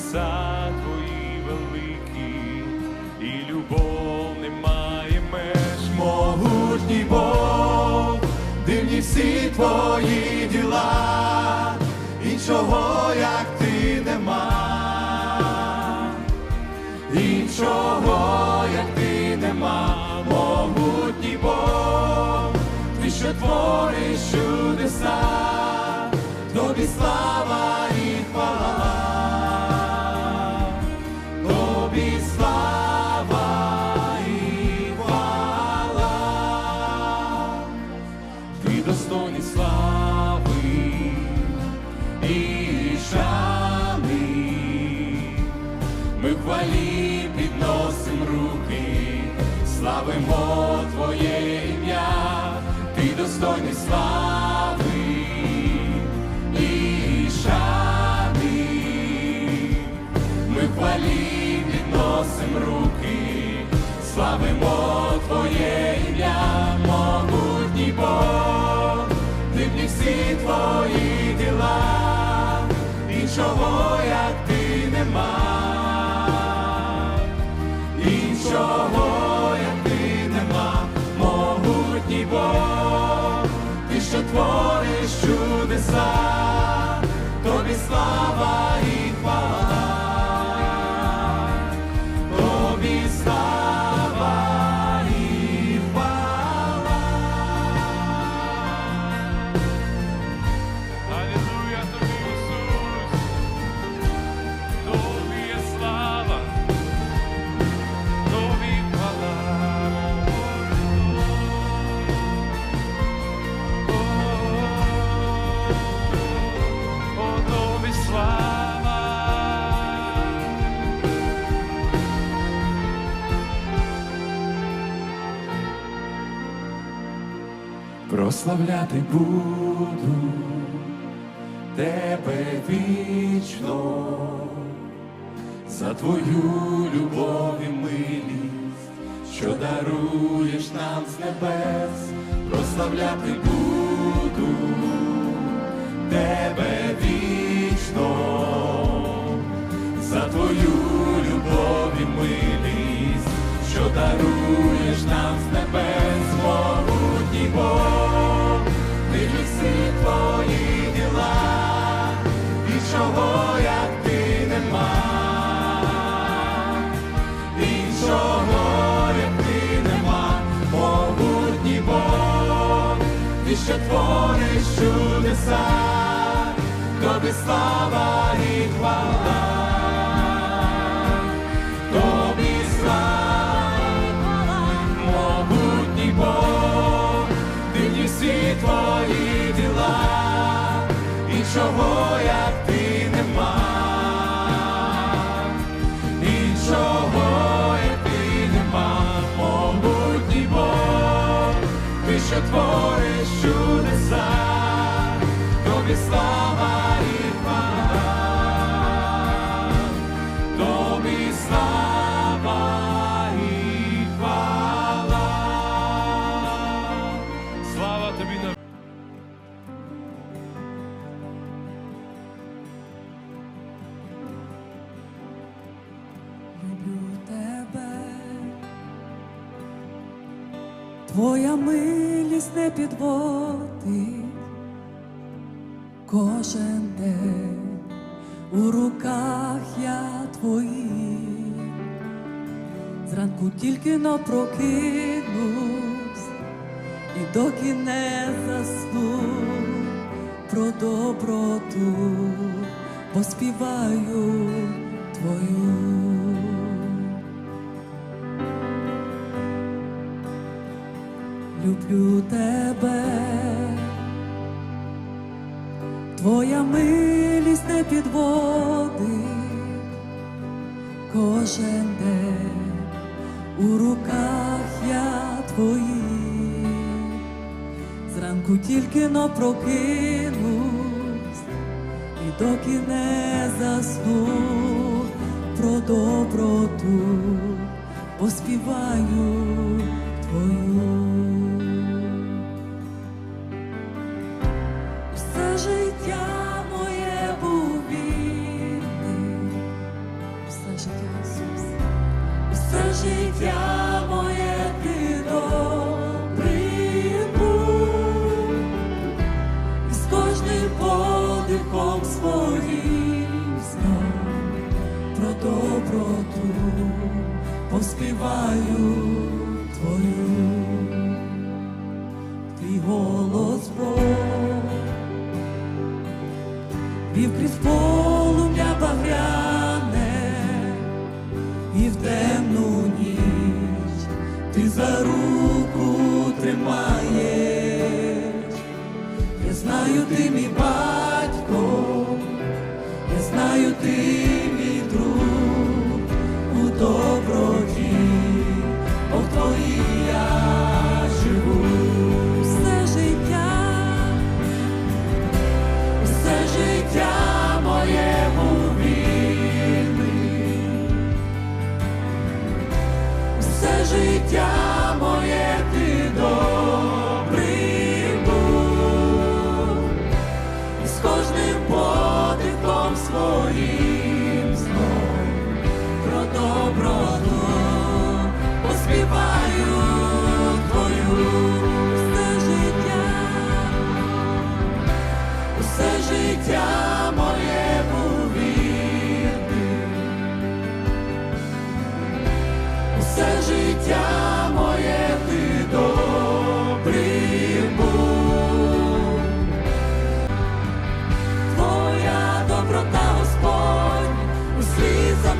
чудеса твої великі, і любов немає меж, могутній Бог, дивні всі твої діла, іншого, як ти нема, іншого, як ти нема, могутній Бог, ти що твориш чудеса, тобі слава чудеса, Прославляти буду тебе вічно. За твою любов і милість, що даруєш нам з небес, прославляти буду тебе вічно. За твою любов і милість, що даруєш твориш чудеса, тобі слава і хвала. Тобі слава, могутній Бог, дивні всі твої діла, і чого як ти тобі на люблю тебе, твоя милість не підводить. Кожен день у руках я твоїх, зранку тільки но прокинусь і доки не засну про доброту, поспіваю твою. Люблю тебе, твоя милість не підводить. Кожен день у руках я твої, Зранку тільки но прокинусь, і доки не засну про доброту, поспіваю твою. Все життя моє був вірний, все життя Ісус, все життя. Подихом своїм знов про доброту поспіваю твою, твій голос Бог вів крізь полум'я багряне, і в темну ніч ти за руку тримаєш. Я знаю, ти мій знаю,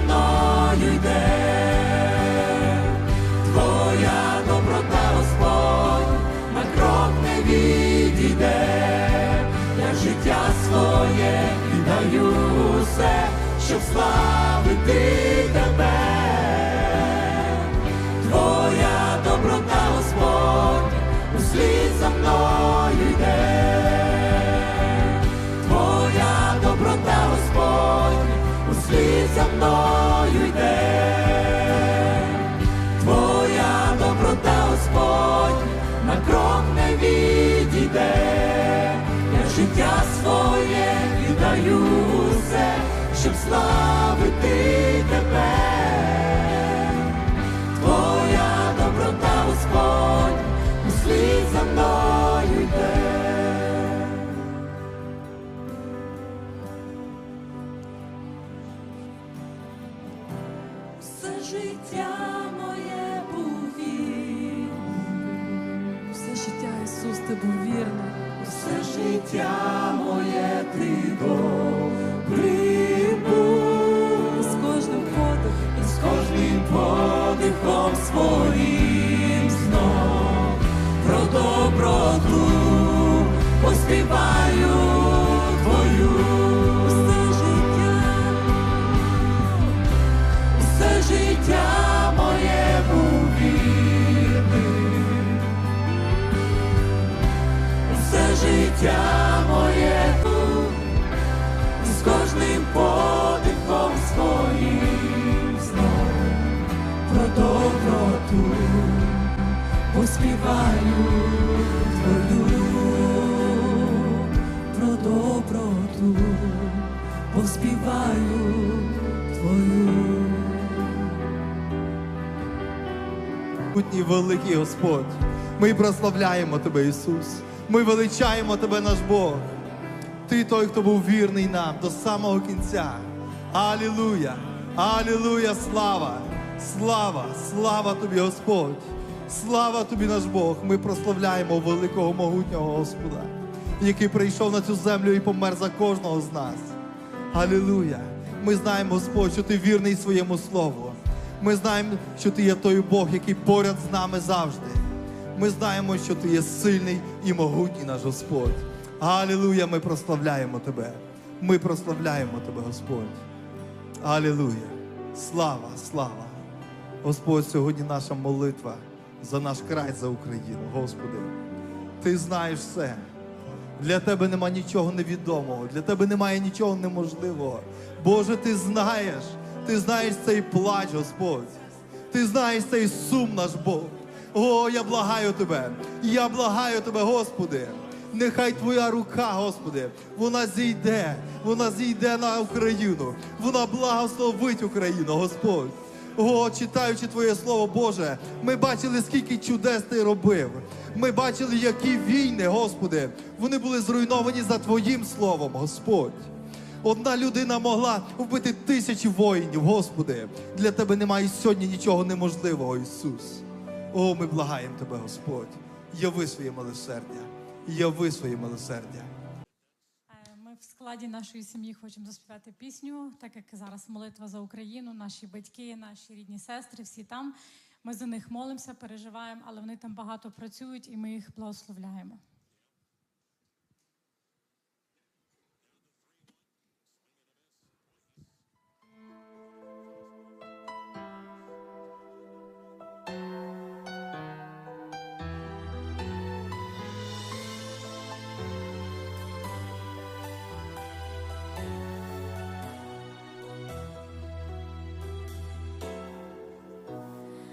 мною йде. Твоя доброта, Господь, на крок не відійде. Я життя своє віддаю все, щоб славити тебе. more. Ти був вірний. Все життя моє ти добрий був. І з кожним подихом І з кожним подихом своїм знов про доброту поспіваю твою, про доброту поспіваю твою. Могутній великий Господь. Ми прославляємо Тебе, Ісус. Ми величаємо Тебе, наш Бог. Ти той, хто був вірний нам до самого кінця. Алілуя! Алілуя! Слава! Слава! Слава тобі, Господь! Слава тобі, наш Бог! Ми прославляємо великого могутнього Господа, який прийшов на цю землю і помер за кожного з нас. Алілуя! Ми знаємо, Господь, що ти вірний своєму слову. Ми знаємо, що ти є той Бог, який поряд з нами завжди. Ми знаємо, що ти є сильний і могутній наш Господь. Алілуя! Ми прославляємо тебе. Ми прославляємо тебе, Господь. Алілуя! Слава, слава! Господь, сьогодні наша молитва за наш край, за Україну, Господи. Ти знаєш все. Для тебе нема нічого невідомого, для тебе немає нічого неможливого. Боже, ти знаєш, ти знаєш цей плач, Господь. Ти знаєш цей сум наш Бог. О, я благаю тебе, я благаю тебе, Господи. Нехай Твоя рука, Господи, вона зійде, вона зійде на Україну, вона благословить Україну, Господь. О, читаючи Твоє Слово Боже, ми бачили, скільки чудес ти робив. Ми бачили, які війни, Господи, вони були зруйновані за Твоїм словом, Господь. Одна людина могла вбити тисячі воїнів, Господи. Для Тебе немає сьогодні нічого неможливого, Ісус. О, ми благаємо Тебе, Господь. Яви своє милосердя. Яви своє милосердя. Ми в складі нашої сім'ї хочемо заспівати пісню, так як зараз молитва за Україну, наші батьки, наші рідні сестри, всі там. Ми за них молимося, переживаємо, але вони там багато працюють і ми їх благословляємо.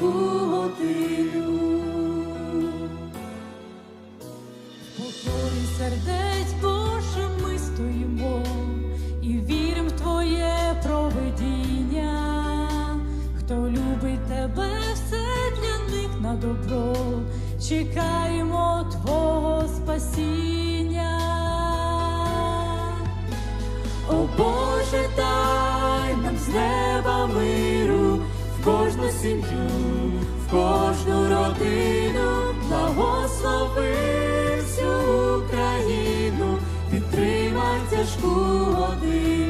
в тяжку годину. покорі сердець, Боже, ми стоїмо і віримо в Твоє провидіння. Хто любить тебе, все для них на добро. Чекаємо Твого спасіння. О Боже, дай нам з неба миру кожну сім'ю, в кожну родину, благослови всю Україну, підтримай тяжку годину.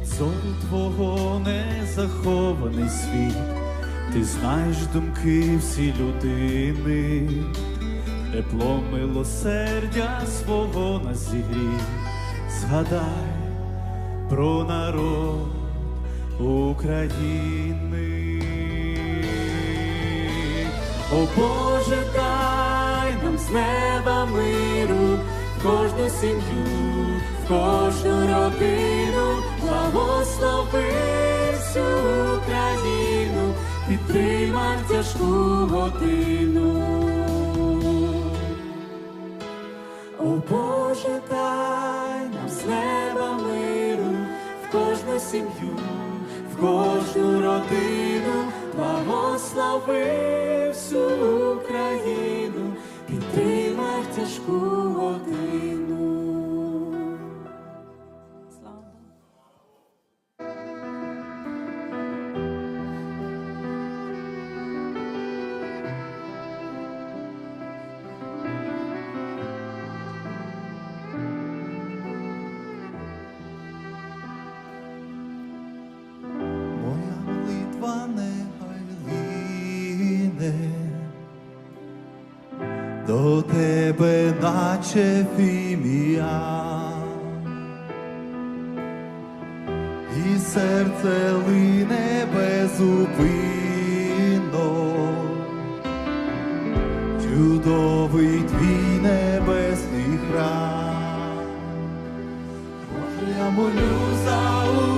Від зору твого не захований світ, ти знаєш думки всі людини, тепло милосердя свого нас зігрів, згадай про народ України. О Боже, дай нам з неба миру, в кожну сім'ю, в кожну родину, благослови всю Україну, підтримай в тяжку годину. О Боже, дай нам з неба миру, в кожну сім'ю, в кожну родину, благослови всю Україну, підтримай тяжку годину. Наче фімія, і серце лине безупинно, чудовий твій небесний храм. Боже, я молю за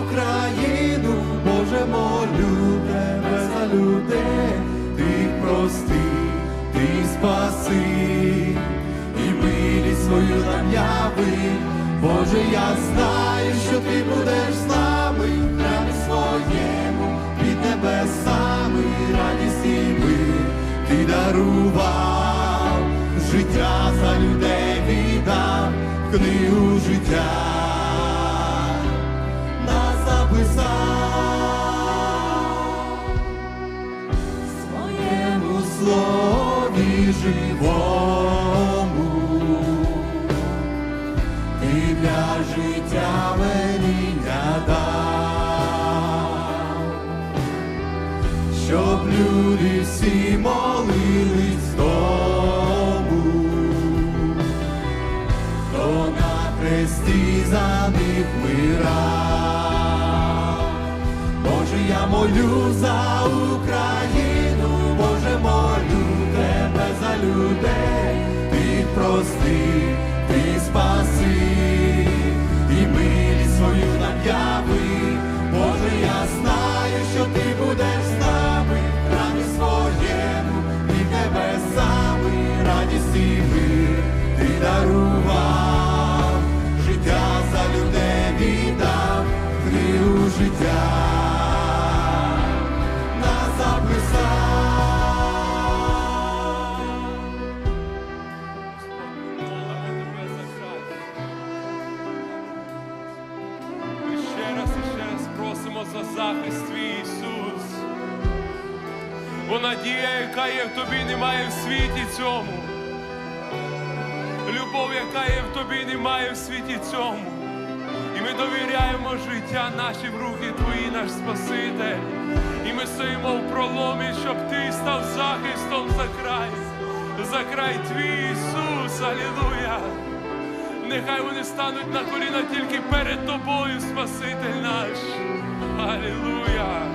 Україну, Боже, молю тебе за людей, ти прости, ти спаси, свою нам яви. Боже, я знаю, що ти будеш з нами. В храмі своєму, під небесами, радість і мир ти дарував, життя за людей віддав, книгу життя люди всі молились тому, хто на хресті за них вмирав. Боже, я молю за Україну, Боже, молю тебе за людей, ти прости, ти спаси, Бо надія, яка є в тобі, немає в світі цьому. Любов, яка є в тобі, немає в світі цьому. І ми довіряємо життя наші в руки Твої, наш Спаситель. І ми стоїмо в проломі, щоб Ти став захистом за край, за край твій Ісус, Алілуя. Нехай вони стануть на коліна тільки перед тобою, Спаситель наш. Алілуя.